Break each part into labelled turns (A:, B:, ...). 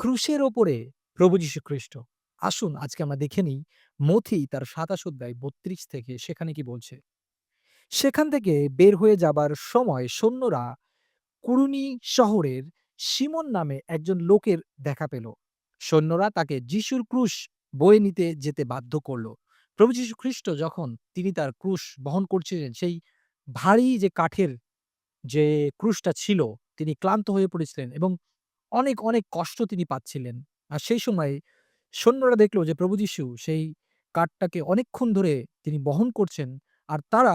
A: ক্রুশের ওপরে প্রভু যীশু খ্রিস্ট। আসুন, আজকে আমরা দেখে নিই মথি তার ২৭ অধ্যায় ৩২ থেকে সেখানে কি বলছে। সেখান থেকে বের হয়ে যাবার সময় সৈন্যরা কুরুনি শহরের সিমন নামে একজন লোকের দেখা পেল। সৈন্যরা তাকে যিশুর ক্রুশ বয়ে নিতে যেতে বাধ্য করল। প্রভু যীশু খ্রিস্ট যখন তিনি তার ক্রুশ বহন করছিলেন, সেই ভারী যে কাঠের যে ক্রুশটা ছিল, তিনি ক্লান্ত হয়ে পড়েছিলেন এবং অনেক, অনেক কষ্ট তিনি পাচ্ছিলেন। আর সেই সময় সৈন্যরা দেখল যে প্রভু যীশু সেই কাঠটাকে অনেকক্ষণ ধরে তিনি বহন করছেন। আর তারা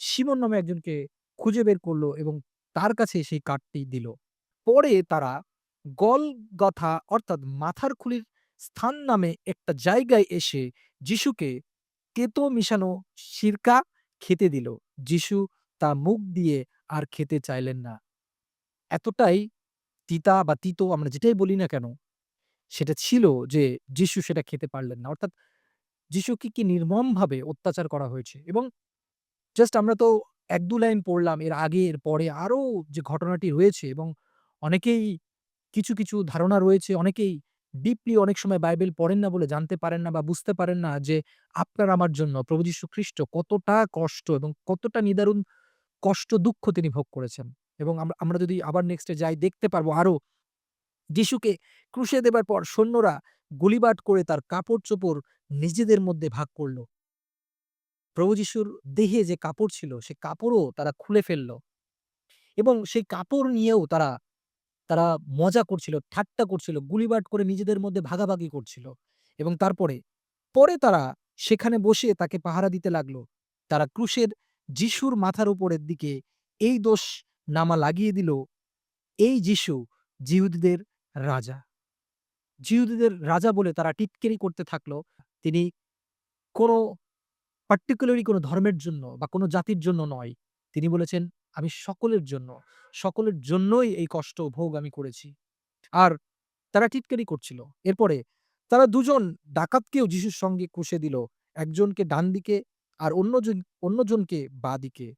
A: সিমন নামে একজনকে খুঁজে বের করল এবং তার কাছে সেই কাঠটি দিল। পরে তারা গলগথা অর্থাৎ মাথার খুলির স্থান নামে একটা জায়গায় এসে যিশুকে কেতো মিশানো সিরকা খেতে দিল। যিশু তা মুখ দিয়ে আর খেতে চাইলেন না। এতটাই তিতা বা তিতো আমরা যেটাই বলি না কেন, সেটা ছিল যে যিশু সেটা খেতে পারলেন না। অর্থাৎ যিশুকে কি নির্মমভাবে অত্যাচার করা হয়েছে এবং জাস্ট আমরা তো ১-২ লাইন পড়লাম। এর আগে এর পরে আরও যে ঘটনাটি রয়েছে এবং অনেকেই কিছু, কিছু ধারণা রয়েছে। অনেকেই ডিপলি অনেক সময় বাইবেল পড়েন না বলে জানতে পারেন না বা বুঝতে পারেন না যে আপনার আমার জন্য প্রভু যীশু খ্রিস্ট কতটা কষ্ট এবং কতটা নিদারুণ কষ্ট দুঃখ তিনি ভোগ করেছেন। এবং আমরা যদি আবার নেক্সট যাই দেখতে পারব আরও যিশুকে ক্রুশে দেবার পর সৈন্যরা গুলিবাট করে তার কাপড়-চোপড় নিজেদের মধ্যে ভাগ করল। প্রভু যিশুর দেহে যে কাপড় ছিল সে কাপড়ও তারা খুলে ফেলল। এবং সেই কাপড় নিয়েও তারা, তারা মজা করছিল, ঠাট্টা করছিল, গুলিবাট করে নিজেদের মধ্যে ভাগাভাগি করছিল। এবং তারপরে, পরে তারা সেখানে বসে তাকে পাহারা দিতে লাগল তারা ক্রুশের যিশুর মাথার উপরের দিকে এই দোষ নামা লাগিয়ে দিল, এই যিশু জিহুদীদের রাজা। জিহুদীদের রাজা বলে তারা টিটকেরি করতে থাকল। তিনি কোনো পার্টিকুলারলি কোনো ধর্মের জন্য বা কোনো জাতির জন্য নয়। তিনি বলেছেন, "আমি সকলের জন্য, সকলের জন্যই এই কষ্ট ভোগ আমি করেছি।" আর তারা টিটকারি করছিল। এরপরে তারা দুজন ডাকাতকেও যিশুর সঙ্গে ক্রুশে দিল। একজনকে ডানদিকে আর অন্যজন অন্যজনকে বাঁদিকে।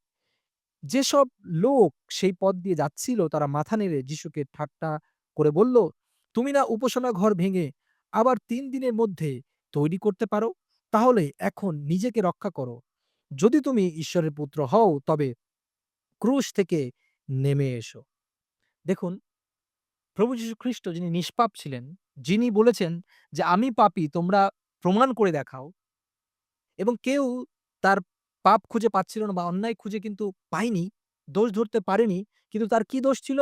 A: যেসব লোক সেই পথ দিয়ে যাচ্ছিল তারা মাথা নেড়ে যিশুকে ঠাট্টা করে বলল, "তুমি না উপাসনা ঘর ভেঙে আবার তিন দিনের মধ্যে তৈরি করতে পারো? তাহলে এখন নিজেকে রক্ষা করো। যদি তুমি ঈশ্বরের পুত্র হও তবে ক্রুশ থেকে নেমে এসো।" দেখুন, প্রভু যীশু খ্রিস্ট যিনি নিষ্পাপ ছিলেন, যিনি বলেছেন যে, "আমি পাপী তোমরা প্রমাণ করে দেখাও।" এবং কেউ তার পাপ খুঁজে পাচ্ছিল না বা অন্যায় খুঁজে কিন্তু পায়নি, দোষ ধরতে পারেনি। কিন্তু তার কি দোষ ছিল?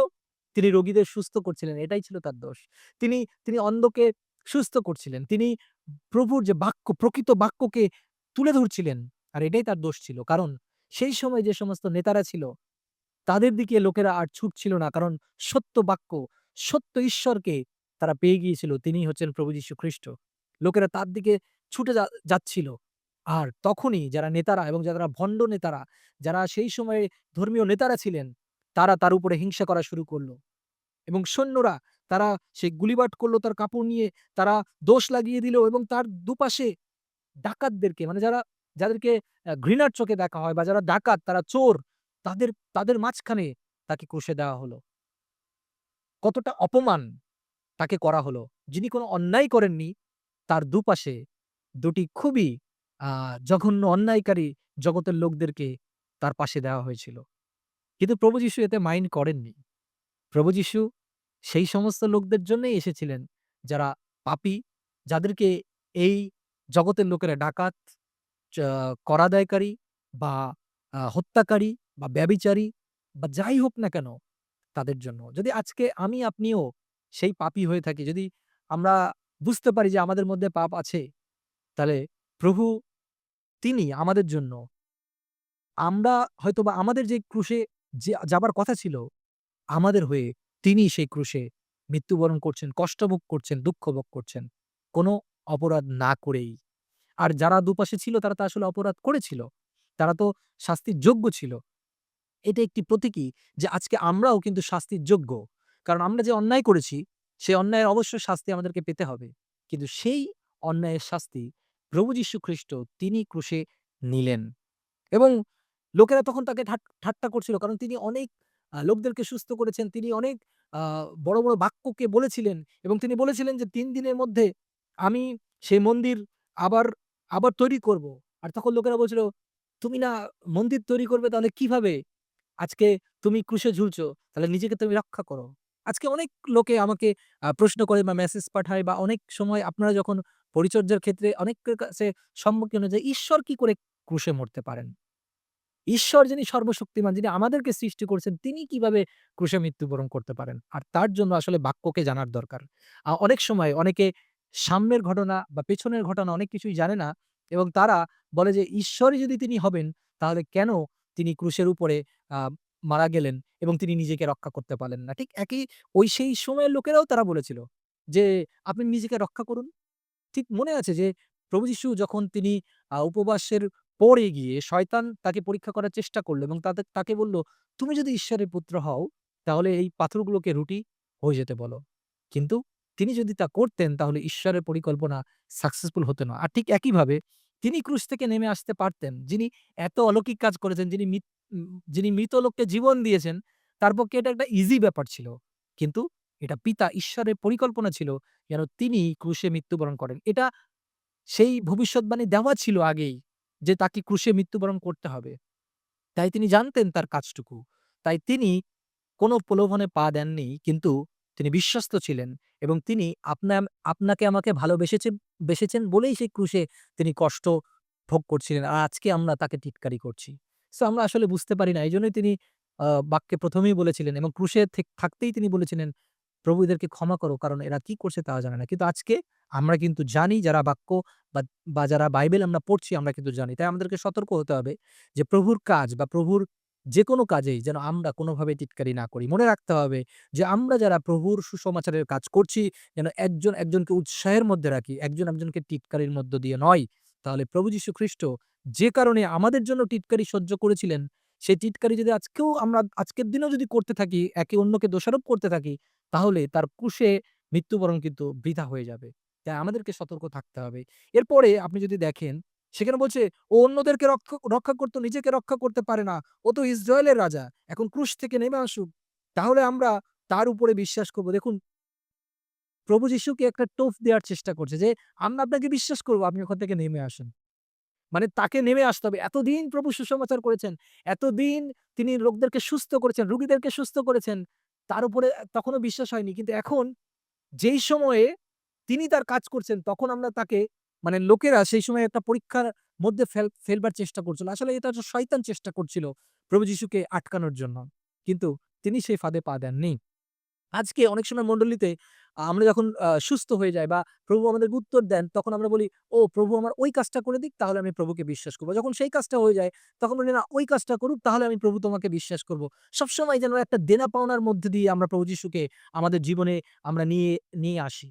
A: তিনি রোগীদের সুস্থ করছিলেন। এটাই ছিল তার দোষ। তিনি, তিনি অন্ধকে সুস্থ করছিলেন। তিনি প্রভুর যে বাক্য, প্রকৃত বাক্যকে তুলে ধরছিলেন। আর এটাই তার দোষ ছিল। কারণ সেই সময় যে সমস্ত নেতারা ছিল, তাদের দিকে লোকেরা আর ছুটছিল না। কারণ সত্য বাক্য, সত্য ঈশ্বরকে তারা পেয়ে গিয়েছিল। তিনি হচ্ছেন প্রভু যীশু খ্রিস্ট। লোকেরা তার দিকে ছুটে যাচ্ছিল। আর তখনই যারা নেতারা এবং যারা ভণ্ড নেতারা, যারা সেই সময়ে ধর্মীয় নেতারা ছিলেন, তারা তার উপরে হিংসা করা শুরু করল। এবং সৈন্যরা তারা সে গুলিবাট করল তার কাপড় নিয়ে, তারা দোষ লাগিয়ে দিল এবং তার দুপাশে ডাকাতদেরকে মানে যারা যাদেরকে ঘৃণার চোখে দেখা হয় বা যারা ডাকাত, তারা চোর, তাদের তাদের মাঝখানে তাকে কষে দেওয়া হলো। কতটা অপমান তাকে করা হলো। যিনি কোনো অন্যায় করেননি, তার দুপাশে দুটি খুবই জঘন্য অন্যায়কারী জগতের লোকদেরকে তার পাশে দেওয়া হয়েছিল। কিন্তু প্রভু যিশু এতে মাইন্ড করেননি। প্রভু যীশু সেই সমস্ত লোকদের জন্যই এসেছিলেন, যারা পাপী, যাদেরকে এই জগতের লোকেরা ডাকাত, করাদায়কারী বা হত্যাকারী বা ব্যভিচারী বা যাই হোক না কেন, তাদের জন্য। যদি আজকে আমি আপনিও সেই পাপী হয়ে থাকি, যদি আমরা বুঝতে পারি যে আমাদের মধ্যে পাপ আছে, তাহলে প্রভু তিনি আমাদের জন্য আমরা হয়তোবা আমাদের যে ক্রুশে যে যাবার কথা ছিল, আমাদের হয়ে তিনি সেই ক্রুশে মৃত্যুবরণ করছেন, কষ্ট ভোগ করছেন, দুঃখ ভোগ করছেন। কোনো অপরাধ না করেই। আর যারা দুপাশে ছিল তারা তো আসলে অপরাধ করেছিল। তারা তো শাস্তির যোগ্য ছিল। এটা একটি প্রতীকী যে আজকে আমরাও কিন্তু শাস্তির যোগ্য। কারণ আমরা যে অন্যায় করেছি, সেই অন্যায়ের অবশ্যই শাস্তি আমাদেরকে পেতে হবে। কিন্তু সেই অন্যায়ের শাস্তি প্রভু যীশু খ্রিস্ট তিনি ক্রুশে নিলেন। এবং লোকেরা তখন তাকে ঠাট ঠাট্টা করছিল। কারণ তিনি অনেক লোকদেরকে সুস্থ করেছেন। তিনি অনেক বড়, বড় বাক্যকে বলেছিলেন এবং তিনি বলেছিলেন যে তিন দিনের মধ্যে আমি সেই মন্দির আবার, আবার তৈরি করব। আর তখন লোকেরা বলছিল, "তুমি না মন্দির তৈরি করবে তাহলে কীভাবে? আজকে তুমি ক্রুশে ঝুলছো, তাহলে নিজেকে তুমি রক্ষা করো।" আজকে অনেক লোকে আমাকে প্রশ্ন করে বা মেসেজ পাঠায় বা অনেক সময় আপনারা যখন পরিচর্যার ক্ষেত্রে অনেকের কাছে সম্মুখীন হয়ে যায়, ঈশ্বর কি করে ক্রুশে মরতে পারেন? ঈশ্বর যিনি সর্বশক্তিমান, যিনি আমাদেরকে সৃষ্টি করেছেন, তিনি কীভাবে ক্রুশে মৃত্যুবরণ করতে পারেন? আর তার জন্য আসলে বাক্যকে জানার দরকার। অনেক সময় অনেকে সামনের ঘটনা বা পেছনের ঘটনা অনেক কিছুই জানে না এবং তারা বলে যে, ঈশ্বরই যদি তিনি হবেন, তাহলে কেন তিনি ক্রুশের উপরে মারা গেলেন এবং তিনি নিজেকে রক্ষা করতে পারলেন না? ঠিক একই ওই সেই সময়ের লোকেরাও তারা বলেছিল যে, "আপনি নিজেকে রক্ষা করুন।" ঠিক মনে আছে যে প্রভু যীশু যখন তিনি উপবাসের পরে গিয়ে শয়তান তাকে পরীক্ষা করার চেষ্টা করল এবং তাতে তাকে বলল, "তুমি যদি ঈশ্বরের পুত্র হও, তাহলে এই পাথরগুলোকে রুটি হয়ে যেতে বলো।" কিন্তু তিনি যদি তা করতেন তাহলে ঈশ্বরের পরিকল্পনা সাকসেসফুল হতো না। আর ঠিক একইভাবে তিনি ক্রুশ থেকে নেমে আসতে পারতেন। যিনি এত অলৌকিক কাজ করেছেন, যিনি যিনি মৃত লোককে জীবন দিয়েছেন, তার পক্ষে এটা একটা ইজি ব্যাপার ছিল। কিন্তু এটা পিতা ঈশ্বরের পরিকল্পনা ছিল যেন তিনি ক্রুশে মৃত্যুবরণ করেন। এটা সেই ভবিষ্যৎবাণী দেওয়া ছিল আগেই যে তাকে ক্রুশে মৃত্যুবরণ করতে হবে। তাই তিনি জানতেন তার কাজটুকু। তাই তিনি কোনো প্রলোভনে পা দেননি কিন্তু তিনি বিশ্বস্ত ছিলেন এবং তিনি আপনা আপনাকে আমাকে ভালোবেসেছেন বেসেছেন বলেই সেই ক্রুশে তিনি কষ্ট ভোগ করছিলেন। আর আজকে আমরা তাকে টিটকারি করছি। সো আমরা আসলে বুঝতে পারি না। এই জন্যই তিনি বাক্যে প্রথমেই বলেছিলেন এবং ক্রুশে থেক থাকতেই তিনি বলেছিলেন, "প্রভু এদেরকে ক্ষমা করো কারণ এরা কি করছে তাও জানে না।" কিন্তু আজকে আমরা কিন্তু জানি যারা বাক্য বা যারা বাইবেল আমরা পড়ছি আমরা কিন্তু জানি। তাই আমাদেরকে সতর্ক হতে হবে যে প্রভুর কাজ বা প্রভুর যেকোনো কাজেই যেন আমরা কোনোভাবে টিটকারি না করি। মনে রাখতে হবে যে আমরা যারা প্রভুর সুসমাচারের কাজ করছি যেন একজন একজনকে উৎসাহের মধ্যে রাখি। একজন একজনকে টিটকারির মধ্য দিয়ে নয়। তাহলে প্রভু যীশু খ্রিস্ট যে কারণে আমাদের জন্য টিটকারি সহ্য করেছিলেন, সেই টিটকারি যদি আজকেও আমরা আজকের দিনেও যদি করতে থাকি, একে অন্যকে দোষারোপ করতে থাকি, তাহলে তার কুশে মৃত্যুবরণ কিন্তু বৃথা হয়ে যাবে। তাই আমাদেরকে সতর্ক থাকতে হবে। এরপরে আপনি যদি দেখেন, সেখানে বলছে, "ও অন্যদেরকে রক্ষ করত, নিজেকে রক্ষা করতে পারে না। ও তো ইসরায়েলের রাজা। এখন ক্রুশ থেকে নেমে আসুক। তাহলে আমরা তার উপরে বিশ্বাস করব।" দেখুন প্রভু যিশুকে একটা টোপ দেওয়ার চেষ্টা করছে যে, "আমরা আপনাকে বিশ্বাস করব, আপনি ওখান থেকে নেমে আসুন।" মানে তাকে নেমে আসতে হবে। এতদিন প্রভু সুসমাচার করেছেন। এতদিন তিনি লোকদেরকে সুস্থ করেছেন, রুগীদেরকে সুস্থ করেছেন। তার উপরে তখনও বিশ্বাস হয়নি। কিন্তু এখন যেই সময়ে তিনি তার কাজ করছেন, তখন আমরা তাকে মানে লোকেরা সেই সময় একটা পরীক্ষার মধ্যে ফেল ফেলবার চেষ্টা করছিল। আসলে এটা শয়তান চেষ্টা করছিল প্রভু যিশুকে আটকানোর জন্য। কিন্তু তিনি সেই ফাঁদে পা দেননি। আজকে অনেক সময় মণ্ডলীতে আমরা যখন সুস্থ হয়ে যাই বা প্রভু আমাদের উত্তর দেন, তখন আমরা বলি, "ও প্রভু আমার ওই কাজটা করে দিক, তাহলে আমি প্রভুকে বিশ্বাস করব।" যখন সেই কাজটা হয়ে যায়, তখন বলি, "না, ওই কাজটা করুক, তাহলে আমি প্রভু তোমাকে বিশ্বাস করব।" সবসময় যেন একটা দেনা-পাওনার মধ্যে দিয়ে আমরা প্রভু যিশুকে আমাদের জীবনে আমরা নিয়ে নিয়ে আসি।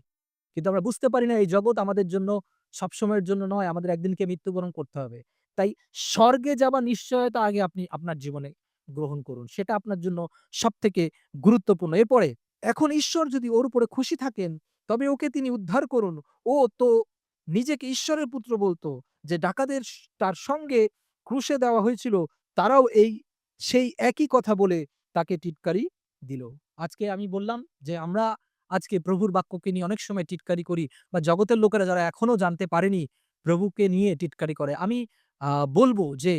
A: কিন্তু আমরা বুঝতে পারি না এই জগৎ আমাদের জন্য সবসময়ের জন্য নয়, আমাদের একদিনকে মৃত্যুবরণ করতে হবে। তাই স্বর্গে যাওয়া নিশ্চয়তা আগে আপনি আপনার জীবনে গ্রহণ করুন। সেটা আপনার জন্য সবথেকে গুরুত্বপূর্ণ। এরপরে এখন ঈশ্বর যদি ওর উপরে খুশি থাকেন, তবে ওকে তিনি উদ্ধার করুন। ও তো নিজেকে ঈশ্বরের পুত্র বলতো যে ডাকাতদের স তার সঙ্গে ক্রুশে দেওয়া হয়েছিল, তারাও এই সেই একই কথা বলে তাকে টিটকারি দিল। আজকে আমি বললাম যে আমরা আজকে প্রভুর বাক্যকে নিয়ে অনেক সময় টিটকারি করি বা জগতের লোকেরা যারা এখনও জানতে পারেনি প্রভুকে নিয়ে টিটকারি করে। আমি বলব যে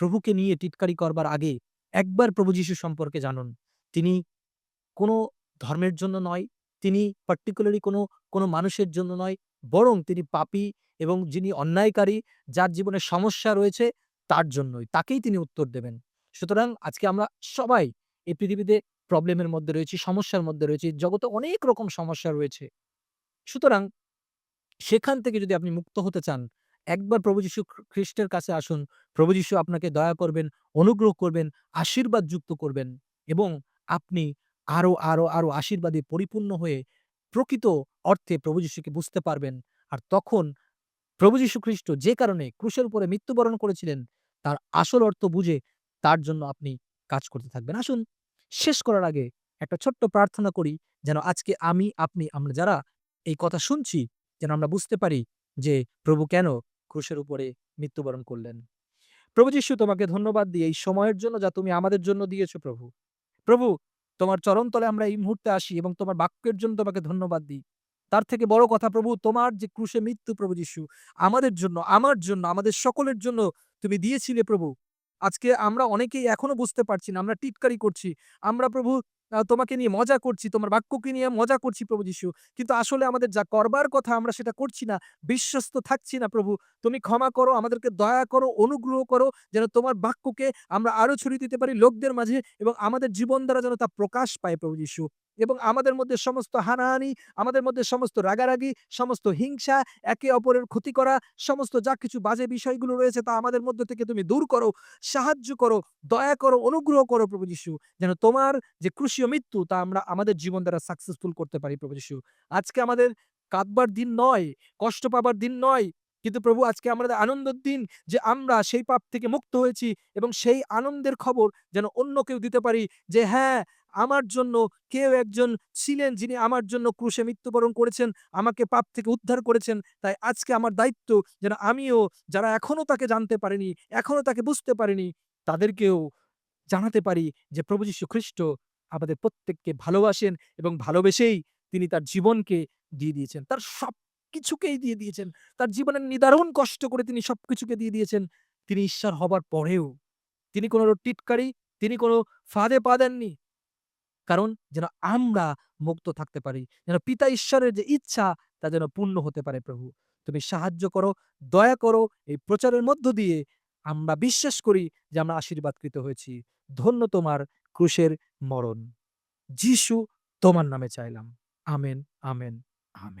A: প্রভুকে নিয়ে টিটকারি করবার আগে একবার প্রভু যিশু সম্পর্কে জানুন। তিনি কোনো ধর্মের জন্য নয়, তিনি পার্টিকুলারলি কোনো, কোনো মানুষের জন্য নয়, বরং তিনি পাপী এবং যিনি অন্যায়কারী, যার জীবনে সমস্যা রয়েছে তার জন্যই। তাকেই তিনি উত্তর দেবেন। সুতরাং আজকে আমরা সবাই এই পৃথিবীতে প্রবলেমের মধ্যে রয়েছি, সমস্যার মধ্যে রয়েছি। জগতে অনেক রকম সমস্যা রয়েছে। সুতরাং সেখান থেকে যদি আপনি মুক্ত হতে চান, একবার প্রভু যীশু খ্রি খ্রিস্টের কাছে আসুন। প্রভু যীশু আপনাকে দয়া করবেন, অনুগ্রহ করবেন, আশীর্বাদ যুক্ত করবেন এবং আপনি আরও, আরও, আরও আশীর্বাদে পরিপূর্ণ হয়ে প্রকৃত অর্থে প্রভু যীশুকে বুঝতে পারবেন। আর তখন প্রভু যীশু খ্রিস্ট যে কারণে ক্রুশের উপরে মৃত্যুবরণ করেছিলেন, তার আসল অর্থ বুঝে তার জন্য আপনি কাজ করতে থাকবেন। আসুন শেষ করার আগে একটা ছোট্ট প্রার্থনা করি যেন আজকে আমি, আপনি, আমরা যারা এই কথা শুনছি যেন আমরা বুঝতে পারি যে প্রভু কেন ক্রুশের উপরে মৃত্যুবরণ করলেন। প্রভু যিশু তোমাকে ধন্যবাদ দিয়ে এই সময়ের জন্য যা তুমি আমাদের জন্য দিয়েছ প্রভু। প্রভু তোমার চরণতলে আমরা এই মুহূর্তে আসি এবং তোমার বাক্যের জন্য তোমাকে ধন্যবাদ দিই। তার থেকে বড় কথা প্রভু তোমার যে ক্রুশে মৃত্যু প্রভু যিশু আমাদের জন্য, আমার জন্য, আমাদের সকলের জন্য তুমি দিয়েছিলে প্রভু। আজকে আমরা অনেকেই এখনও বুঝতে পারছি না। আমরা টিটকারি করছি। আমরা প্রভু তোমাকে নিয়ে মজা করছি, তোমার বাক্যকে নিয়ে মজা করছি প্রভু যিশু। কিন্তু আসলে আমাদের যা করবার কথা আমরা সেটা করছি না। বিশ্বস্ত থাকছি না প্রভু। তুমি ক্ষমা করো, আমাদেরকে দয়া করো, অনুগ্রহ করো যেন তোমার বাক্যকে আমরা আরও ছড়িয়ে দিতে পারি লোকদের মাঝে এবং আমাদের জীবন দ্বারা যেন তা প্রকাশ পায় প্রভু যিশু। এবং আমাদের মধ্যে সমস্ত হানাহানি, আমাদের মধ্যে সমস্ত রাগারাগি, সমস্ত হিংসা, একে অপরের ক্ষতি করা, সমস্ত যা কিছু বাজে বিষয়গুলো রয়েছে তা আমাদের মধ্য থেকে তুমি দূর করো, সাহায্য করো, দয়া করো, অনুগ্রহ করো প্রভু যিশু। যেন তোমার যে ক্রুশীয় মৃত্যু তা আমরা আমাদের জীবন দ্বারা সাকসেসফুল করতে পারি প্রভু যিশু। আজকে আমাদের কাঁদবার দিন নয়, কষ্ট পাবার দিন নয়। কিন্তু প্রভু আজকে আমাদের আনন্দের দিন যে আমরা সেই পাপ থেকে মুক্ত হয়েছি এবং সেই আনন্দের খবর যেন অন্য কেউ দিতে পারি যে হ্যাঁ, আমার জন্য কেউ একজন ছিলেন যিনি আমার জন্য ক্রুশে মৃত্যুবরণ করেছেন, আমাকে পাপ থেকে উদ্ধার করেছেন। তাই আজকে আমার দায়িত্ব যেন আমিও যারা এখনও তাকে জানতে পারেনি, এখনও তাকে বুঝতে পারেনি তাদেরকেও জানাতে পারি যে প্রভু যীশু খ্রিস্ট আমাদের প্রত্যেককে ভালোবাসেন এবং ভালোবেসেই তিনি তার জীবনকে দিয়ে দিয়েছেন। তার সবকিছুকেই দিয়ে দিয়েছেন। তার জীবনের নিদারুণ কষ্ট করে তিনি সবকিছুকে দিয়ে দিয়েছেন। তিনি ঈশ্বর হবার পরেও তিনি কোনো টিটকারি, তিনি কোনো ফাঁদে পা দেননি। কারণ যেন আমরা মুক্ত থাকতে পারি। যেন পিতা ঈশ্বরের যে ইচ্ছা তা যেন পূর্ণ হতে পারে প্রভু। তুমি সাহায্য করো, দয়া করো এই প্রচারের মধ্য দিয়ে আমরা বিশ্বাস করি যে আমরা আশীর্বাদকৃত হয়েছি। ধন্য তোমার ক্রুশের মরণ। যিশু তোমার নামে চাইলাম। Amen, amen, amen.